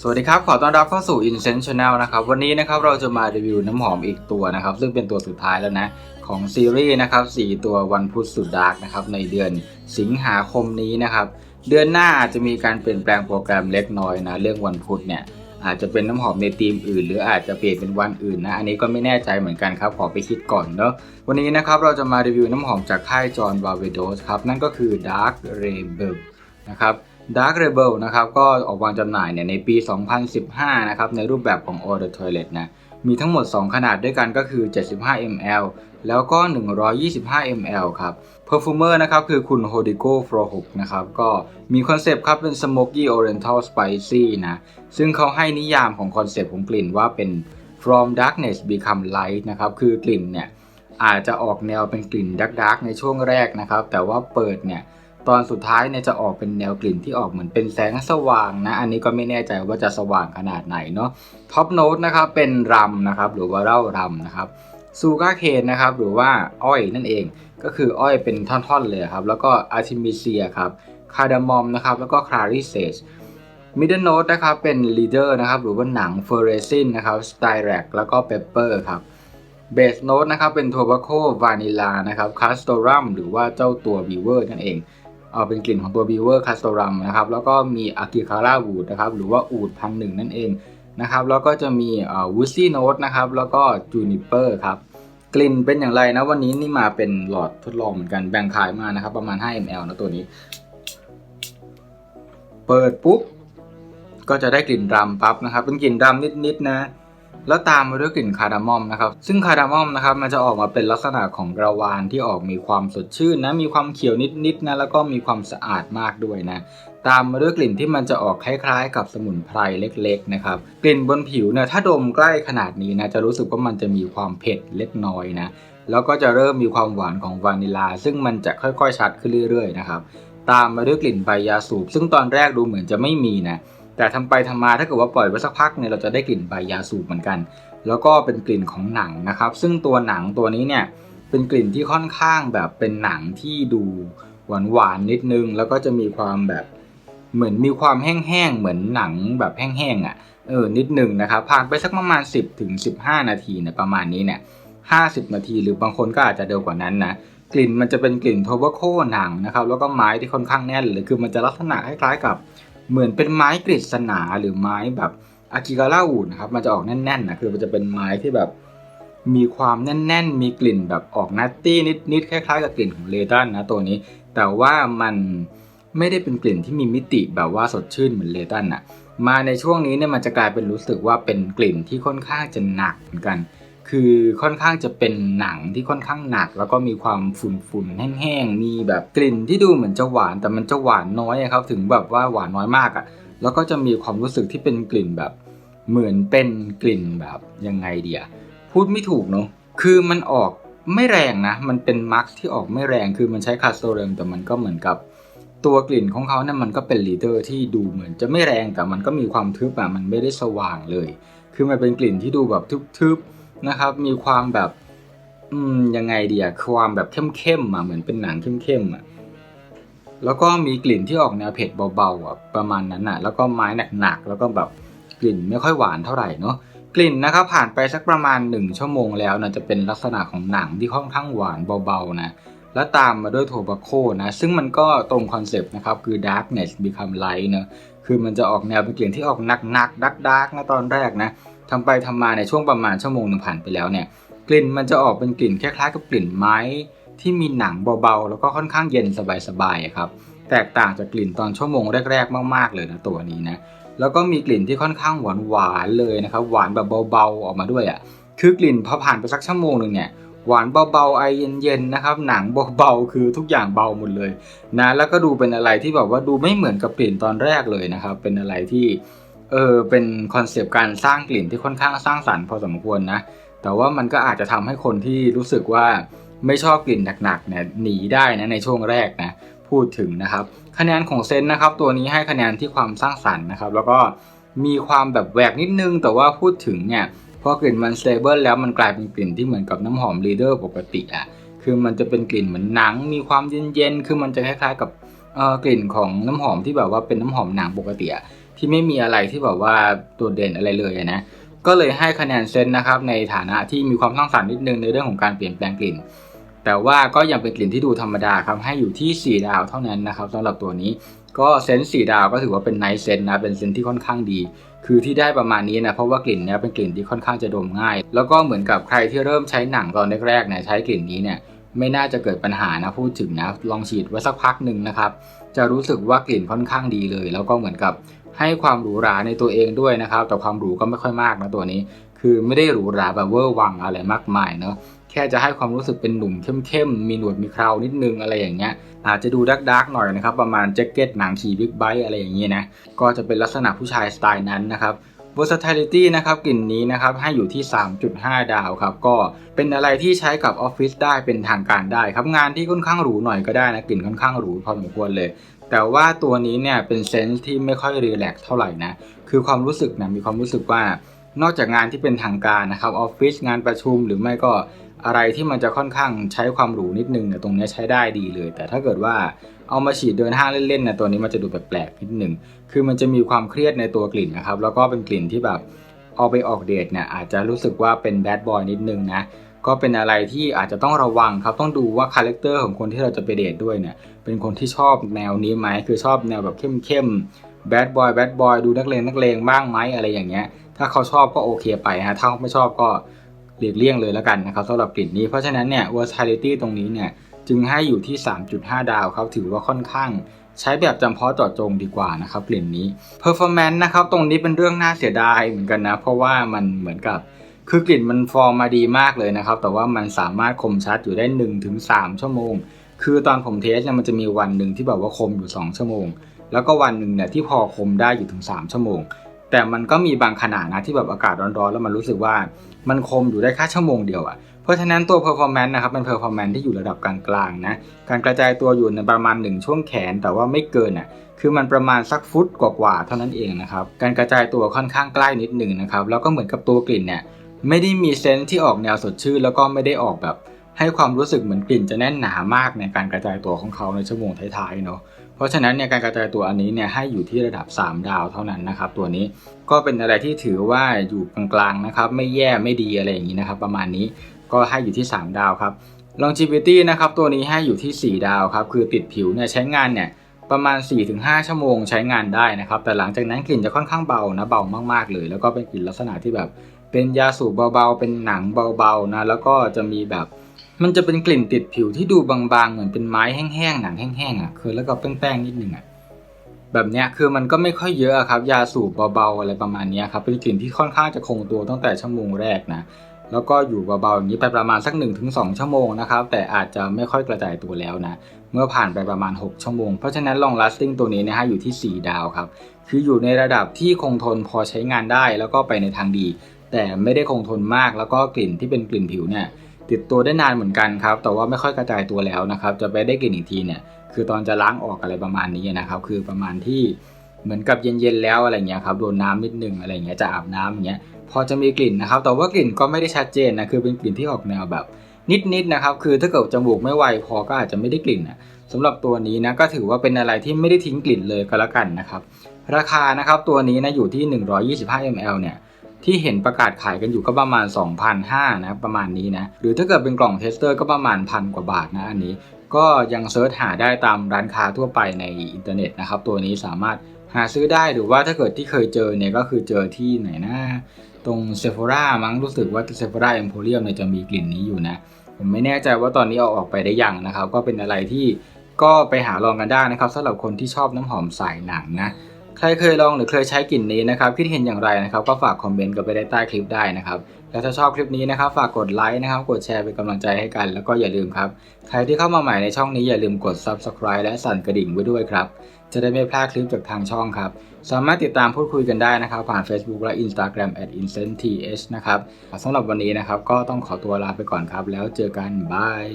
สวัสดีครับ ขอต้อนรับเข้าสู่ Incense Channel นะครับ วันนี้นะครับเราจะมารีวิวน้ำหอมอีกตัวนะครับ ซึ่งเป็นตัวสุดท้ายแล้วนะ ของซีรีส์นะครับ 4 ตัววันพุธสุดดาร์กนะครับ ในเดือนสิงหาคมนี้นะครับ เดือนหน้าอาจจะมีการเปลี่ยนแปลงโปรแกรมเล็กน้อยนะ เรื่องวันพุธเนี่ย อาจจะเป็นน้ำหอมในธีมอื่น หรืออาจจะเปลี่ยนเป็นวันอื่นนะ อันนี้ก็ไม่แน่ใจเหมือนกันครับ ขอไปคิดก่อนเนาะ วันนี้นะครับเราจะมารีวิวน้ำหอมจากค่ายจอห์นวาเวโดสครับ นั่นก็คือ Dark Rebel นะครับ Dark Rebel นะครับก็ออกวางจำหน่ายเนี่ยในปี 2015 นะครับในรูปแบบของ All the Toilet นะ มีทั้งหมด 2 ขนาดด้วยกันก็คือ 75 ml แล้วก็ 125 ml ครับ Perfumer นะครับคือคุณ Hodigo f r o h u k นะครับก็มีคอนเซปต์ครับเป็น Smoky Oriental Spicy นะซึ่งเขาให้นิยามของคอนเซปต์ของกลิ่นว่าเป็น From Darkness Become Light นะครับคือกลิ่นเนี่ยอาจจะออกแนวเป็นกลิ่นดักดักในช่วงแรกนะครับ แต่ว่าเปิดเนี่ยตอนสุดท้ายเนี่ยจะออกเป็นแนวกลิ่นที่ออกเหมือนเป็นแสงสว่างนะ อันนี้ก็ไม่แน่ใจว่าจะสว่างขนาดไหนเนาะท็อปโน้ตนะครับเป็นรัมนะครับหรือว่าเหล้ารัมนะครับ ซูการ์เคนนะครับหรือว่าอ้อยนั่นเอง ก็คืออ้อยเป็นท่อนๆเลยครับแล้วก็อาร์ทิมิเซียครับคาร์ดามอมนะครับแล้วก็คลาริเซสมิดเดิลโน้ตนะครับเป็นลีเดอร์นะครับหรือว่าหนังเฟอร์เรซินนะครับสไตแรกแล้วก็เปปเปอร์ครับเบสโน้ตนะครับเป็นโทบาโควานิลานะครับคาสโตรัมหรือว่าเจ้าตัวบีเวอร์นั่นเองเอาเป็นกลิ่นของตัวบีเวอร์คาสโตรัมนะครับแล้วก็มีอากิคาร่าวูดนะครับหรือว่าอูดพันหนึ่งนั่นเอง นะครับ แล้วก็จะมีวูซี่โน้ตนะครับ แล้วก็จูนิเปอร์ครับ กลิ่นเป็นอย่างไรนะวันนี้นี่มาเป็นหลอดทดลองเหมือนกันแบ่งขายมานะครับ ประมาณ 5 ml นะตัวนี้ เปิดปุ๊บ ก็จะได้กลิ่นรำปั๊บนะครับ เป็นกลิ่นรำนิดๆนะ แล้วตามมาด้วยกลิ่นคาร์ดามอมนะครับ ซึ่งคาร์ดามอมนะครับมันจะออกมาเป็นลักษณะของกระวานที่ออกมีความสดชื่นนะ มีความเขียวนิดๆนะ แล้วก็มีความสะอาดมากด้วยนะ ตามมาด้วยกลิ่นที่มันจะออกคล้ายๆ กับสมุนไพรเล็กๆนะครับ กลิ่นบนผิวเนี่ยถ้าดมใกล้ขนาดนี้นะจะรู้สึกว่ามันจะมีความเผ็ดเล็กน้อยนะ แล้วก็จะเริ่มมีความหวานของวานิลา ซึ่งมันจะค่อยๆชัดขึ้นเรื่อยๆนะครับ ตามมาด้วยกลิ่นใบยาสูบ ซึ่งตอนแรกดูเหมือนจะไม่มีนะ แต่ทำไปทำมาถ้าเกิดว่าปล่อยไว้สักพักเนี่ยเราจะได้กลิ่นใบยาสูบเหมือนกัน แล้วก็เป็นกลิ่นของหนังนะครับ ซึ่งตัวหนังตัวนี้เนี่ยเป็นกลิ่นที่ค่อนข้างแบบเป็นหนังที่ดูหวานหวานๆนิดนึง แล้วก็จะมีความแบบเหมือนมีความแห้งๆเหมือนหนังแบบแห้งๆอะเออนิดนึงนะครับผ่านไปสักประมาณ 10ถึง15 นาทีเนี่ยประมาณนี้เนี่ย50 นาทีหรือบางคนก็อาจจะเร็วกว่านั้นนะกลิ่นมันจะเป็นกลิ่นโทบโคหนังนะครับแล้วก็ไม้ที่ค่อนข้างแน่นเลยคือมันจะลักษณะคล้ายๆกับ เหมือนเป็นไม้กฤษณาหรือไม้แบบอากิการ่าอูดนะครับมันจะออกแน่นๆนะคือมันจะเป็นไม้ที่แบบมีความแน่น ๆ มีกลิ่นแบบออกนัตตี้นิดๆคล้าย ๆ กับกลิ่นของเลตันนะตัวนี้ แต่ว่ามันไม่ได้เป็นกลิ่นที่มีมิติแบบว่าสดชื่นเหมือนเลตันอะมาในช่วงนี้เนี่ยมันจะกลายเป็นรู้สึกว่าเป็นกลิ่นที่ค่อนข้างจะหนักเหมือนกัน คือค่อนข้างจะเป็นหนังที่ค่อนข้างหนัก แล้วก็มีความฝุ่นๆแห้งๆ มีแบบกลิ่นที่ดูเหมือนจะหวานแต่มันจะหวานน้อยครับ ถึงแบบว่าหวานน้อยมากอะแล้วก็จะมีความรู้สึกที่เป็นกลิ่นแบบเหมือนเป็นกลิ่นแบบยังไงเดียพูดไม่ถูกเนาะคือมันออกไม่แรงนะ มันเป็นมาร์กที่ออกไม่แรง คือมันใช้คาสโตเรมแต่มันก็เหมือนกับตัวกลิ่นของเขาเนี่ยมันก็เป็นลีเดอร์ที่ดูเหมือนจะไม่แรงแต่มันก็มีความทึบอะมันไม่ได้สว่างเลย คือมันเป็นกลิ่นที่ดูแบบทึบๆ นะครับ มีความแบบ อืมยังไงเดียความแบบเข้มๆอะเหมือนเป็นหนังเข้มๆอะแล้วก็มีกลิ่นที่ออกแนวเผ็ดเบาๆอะประมาณนั้นอะ แล้วก็ไม้หนักๆแล้วก็แบบกลิ่นไม่ค่อยหวานเท่าไหร่เนาะกลิ่นนะครับผ่านไปสักประมาณ 1 ชั่วโมงแล้วนะจะเป็นลักษณะของหนังที่ค่อนข้างหวานเบาๆนะแล้วตามมาด้วยโทบาโคนะ ซึ่งมันก็ตรงคอนเซปต์นะครับคือ darkness become light เนะคือมันจะออกแนวเป็นกลิ่นที่ออกหนักๆดักดักๆนะตอนแรกนะ ทำไปทำมาในช่วงประมาณชั่วโมงหนึ่งผ่านไปแล้วเนี่ยกลิ่นมันจะออกเป็นกลิ่นคล้ายๆกับกลิ่นไม้ที่มีหนังเบาๆ แล้วก็ค่อนข้างเย็นสบายๆครับแตกต่างจากกลิ่นตอนชั่วโมงแรก ๆ มาก ๆ เลยนะตัวนี้นะแล้วก็มีกลิ่นที่ค่อนข้างหวานๆเลยนะครับหวานแบบเบาๆออกมาด้วยอะคือกลิ่นพอผ่านไปสักชั่วโมงหนึ่งเนี่ยหวานเบาๆไอเย็นๆนะครับหนังเบาๆคือทุกอย่างเบาหมดเลยนะแล้วก็ดูเป็นอะไรที่แบบว่าดูไม่เหมือนกับกลิ่นตอนแรกเลยนะครับเป็นอะไรที่ เออเป็นคอนเซปต์การสร้างกลิ่นที่ค่อนข้างสร้างสรรค์พอสมควรนะ แต่ว่ามันก็อาจจะทำให้คนที่รู้สึกว่าไม่ชอบกลิ่นหนักๆเนี่ยหนีได้นะในช่วงแรกนะพูดถึงนะครับ คะแนนของเซนนะครับ ตัวนี้ให้คะแนนที่ความสร้างสรรค์นะครับ แล้วก็มีความแบบแหวกนิดนึง แต่ว่าพูดถึงเนี่ยพอกลิ่นมันสเตเบิลแล้วมันกลายเป็นกลิ่นที่เหมือนกับน้ำหอมลีเดอร์ปกติอะคือมันจะเป็นกลิ่นเหมือนหนัง มีความเย็นๆ คือมันจะคล้ายๆกับกลิ่นของน้ำหอมที่แบบว่าเป็นน้ำหอมหนังปกติอะ ที่ไม่มีอะไรที่แบบว่าโดดเด่นอะไรเลยนะก็เลยให้คะแนนเซนนะครับในฐานะที่มีความสร้างสรรค์นิดนึงในเรื่องของการเปลี่ยนแปลงกลิ่น แต่ว่าก็ยังเป็นกลิ่นที่ดูธรรมดาครับให้อยู่ที่ 4 ดาวเท่านั้นนะครับสำหรับตัวนี้ก็เซนส์4ดาวก็ถือว่าเป็นไนท์เซนนะเป็นเซนที่ค่อนข้างดี คือที่ได้ประมาณนี้นะเพราะว่ากลิ่นเนี้ยเป็นกลิ่นที่ค่อนข้างจะดมง่าย แล้วก็เหมือนกับใครที่เริ่มใช้หนังตอนแรกๆเนี่ยใช้กลิ่นนี้เนี่ยไม่น่าจะเกิดปัญหานะพูดถึงนะลองฉีดไว้สักพักหนึ่งนะครับจะรู้สึกว่ากลิ่นค่อนข้างดีเลย แล้วก็เหมือนกับ ให้ความหรูหราในตัวเองด้วยนะครับ แต่ความหรูก็ไม่ค่อยมากนะตัวนี้ คือไม่ได้หรูหราแบบเวอร์วังอะไรมากมายเนาะแค่จะให้ความรู้สึกเป็นหนุ่มเข้มๆมีหนวดมีเครานิดนึงอะไรอย่างเงี้ยอาจจะดูดักดักๆหน่อยนะครับ ประมาณแจ็คเก็ตหนังขี่บิ๊กไบค์อะไรอย่างเงี้ยนะก็จะเป็นลักษณะผู้ชายสไตล์นั้นนะครับ versatility นะครับกลิ่นนี้นะครับให้อยู่ที่ 3.5 ดาวครับก็เป็นอะไรที่ใช้กับออฟฟิศได้เป็นทางการได้ครับงานที่ค่อนข้างหรูหน่อยก็ได้นะกลิ่นค่อนข้างหรูพอสมควรเลย แต่ว่าตัวนี้เนี่ยเป็นเซนส์ที่ไม่ค่อยรีแลกเท่าไหร่นะ คือความรู้สึกนะมีความรู้สึกว่านอกจากงานที่เป็นทางการนะครับออฟฟิศงานประชุมหรือไม่ก็อะไรที่มันจะค่อนข้างใช้ความหรูนิดนึงเนี่ยตรงนี้ใช้ได้ดีเลย แต่ถ้าเกิดว่าเอามาฉีดเดินห้างเล่นๆนะตัวนี้มันจะดูแปลกๆนิดนึงคือมันจะมีความเครียดในตัวกลิ่นนะครับแล้วก็เป็นกลิ่นที่แบบเอาไปออกเดทเนี่ยอาจจะรู้สึกว่าเป็นแบดบอยนิดนึงนะ ก็เป็นอะไรที่อาจจะต้องระวังครับต้องดูว่าคาแรคเตอร์ของคนที่เราจะไปเดทด้วยเนี่ยเป็นคนที่ชอบแนวนี้ไหมคือชอบแนวแบบเข้มๆแบดบอยแบดบอยดูนักเลงนักเลงบ้างไหมอะไรอย่างเงี้ย ถ้าเขาชอบก็โอเคไปฮะถ้าเขาไม่ชอบก็หลีกเลี่ยงเลยแล้วกันนะครับสำหรับกลิ่นนี้เพราะฉะนั้นเนี่ย versatility ตรงนี้เนี่ยจึงให้อยู่ที่ 3.5 ดาวครับถือว่าค่อนข้างใช้แบบจำเพาะเจาะจงดีกว่านะครับกลิ่นนี้ performance นะครับตรงนี้เป็นเรื่องน่าเสียดายเหมือนกันนะ เพราะว่ามันเหมือนกับ คือกลิ่นมันฟอร์มมาดีมากเลยนะครับ แต่ว่ามันสามารถคมชัดอยู่ได้ 1-3 ชั่วโมง คือตอนผมเทสเนี่ยมันจะมีวันหนึ่งที่แบบว่าคมอยู่ 2 ชั่วโมง แล้วก็วันหนึ่งเนี่ยที่พอคมได้อยู่ถึง 3 ชั่วโมง แต่มันก็มีบางขนาดนะที่แบบอากาศร้อนๆ แล้วมันรู้สึกว่ามันคมอยู่ได้แค่ชั่วโมงเดียวอะ่ะเพราะฉะนั้นตัว performance นะครับเป็น performance ที่อยู่ระดับกลางๆนะการกระจายตัวอยู่ในประมาณ 1 ช่วงแขน แต่ว่าไม่เกินอะคือมันประมาณสักฟุตกว่าๆเท่านั้นเองนะครับการกระจายตัวค่อนข้างใกล้นิดหนึ่งนะครับแล้วก็เหมือนกับตัวกลิ่นเนี่ย ไม่ได้มีเซนส์ที่ออกแนวสดชื่นแล้วก็ไม่ได้ออกแบบให้ความรู้สึกเหมือนกลิ่นจะแน่นหนามากในการกระจายตัวของเขาในชั่วโมงท้ายๆเนาะเพราะฉะนั้นเนี่ยการกระจายตัวอันนี้เนี่ยให้อยู่ที่ระดับ 3 ดาวเท่านั้นนะครับ ตัวนี้ก็เป็นอะไรที่ถือว่าอยู่กลางๆนะครับ ไม่แย่ไม่ดีอะไรอย่างนี้นะครับ ประมาณนี้ก็ให้อยู่ที่ 3 ดาวครับ longevity นะครับตัวนี้ให้อยู่ที่ 4 ดาวครับคือติดผิวเนี่ยใช้งานเนี่ยประมาณ 4-5 ชั่วโมงใช้งานได้นะครับ แต่หลังจากนั้นกลิ่นจะค่อนข้างเบานะเบามากๆเลย แล้วก็เป็นกลิ่นลักษณะที่แบบ เป็นยาสูบเบาๆ เป็นหนังเบาๆนะ แล้วก็จะมีแบบ มันจะเป็นกลิ่นติดผิวที่ดูบางๆ เหมือนเป็นไม้แห้งๆ หนังแห้งๆอะ คือแล้วก็แป้งๆ นิดนึงอะ แบบเนี้ยคือมันก็ไม่ค่อยเยอะครับ ยาสูบเบาๆ อะไรประมาณนี้ครับ เป็นกลิ่นที่ค่อนข้างจะคงตัวตั้งแต่ชั่วโมงแรกนะ แล้วก็อยู่เบาๆอย่างนี้ไปประมาณสัก 1-2 ชั่วโมงนะครับ แต่อาจจะไม่ค่อยกระจายตัวแล้วนะ เมื่อผ่านไปประมาณ 6 ชั่วโมง เพราะฉะนั้น long lasting ตัวนี้นะฮะอยู่ที่ 4 ดาวครับ คืออยู่ในระดับที่คงทนพอใช้งานได้แล้วก็ไปในทางดี แต่ไม่ได้คงทนมากแล้วก็กลิ่นที่เป็นกลิ่นผิวเนี่ยติดตัวได้นานเหมือนกันครับ แต่ว่าไม่ค่อยกระจายตัวแล้วนะครับ จะไปได้กลิ่นอีกทีเนี่ย คือตอนจะล้างออกอะไรประมาณนี้นะครับ คือประมาณที่เหมือนกับเย็นๆแล้วอะไรเงี้ยครับโดนน้ำนิดนึงอะไรเงี้ยจะอาบน้ำอย่างเงี้ยพอจะมีกลิ่นนะครับ แต่ว่ากลิ่นก็ไม่ได้ชัดเจนนะคือเป็นกลิ่นที่ออกแนวแบบ นิดๆนะครับ คือถ้าเกิดจมูกไม่ไวพอก็อาจจะไม่ได้กลิ่นนะสำหรับตัวนี้นะก็ถือว่าเป็นอะไรที่ไม่ได้ทิ้งกลิ่นเลยก็แล้วกันนะครับ ราคานะครับตัวนี้นะอยู่ที่ 125 ml เนี่ย ที่เห็นประกาศขายกันอยู่ก็ประมาณ 2,500นะประมาณนี้นะหรือถ้าเกิดเป็นกล่องเทสเตอร์ก็ประมาณพันกว่าบาทนะอันนี้ ก็ยังเซิร์ชหาได้ตามร้านค้าทั่วไปในอินเทอร์เน็ตนะครับตัวนี้สามารถหาซื้อได้หรือว่าถ้าเกิดที่เคยเจอเนี่ยก็คือเจอที่ไหนนะตรงเซฟ h รามั้งรู้สึกว่าเซฟ h ราเอ็มโพเรียมเนี่ยจะมีกลิ่นนี้อยู่นะผมไม่แน่ใจว่าตอนนี้เอาออกไปได้ยังนะครับ ก็เป็นอะไรที่ก็ไปหาลองกันได้นะครับสำหรับคนที่ชอบน้ำหอมสายหนังนะ ใครเคยลองหรือเคยใช้กลิ่นนี้นะครับคิดเห็นอย่างไรนะครับก็ฝากคอมเมนต์กันไปได้ใต้คลิปได้นะครับแล้วถ้าชอบคลิปนี้นะครับฝากกดไลค์นะครับกดแชร์เป็นกำลังใจให้กัน แล้วก็อย่าลืมครับ ใครที่เข้ามาใหม่ในช่องนี้อย่าลืมกด subscribe และสั่นกระดิ่งไว้ด้วยครับ จะได้ไม่พลาดคลิปจากทางช่องครับ สามารถติดตามพูดคุยกันได้นะครับ ผ่าน Facebook และ Instagram at incentth นะครับสำหรับวันนี้นะครับก็ต้องขอตัวลาไปก่อนครับ แล้วเจอกันบาย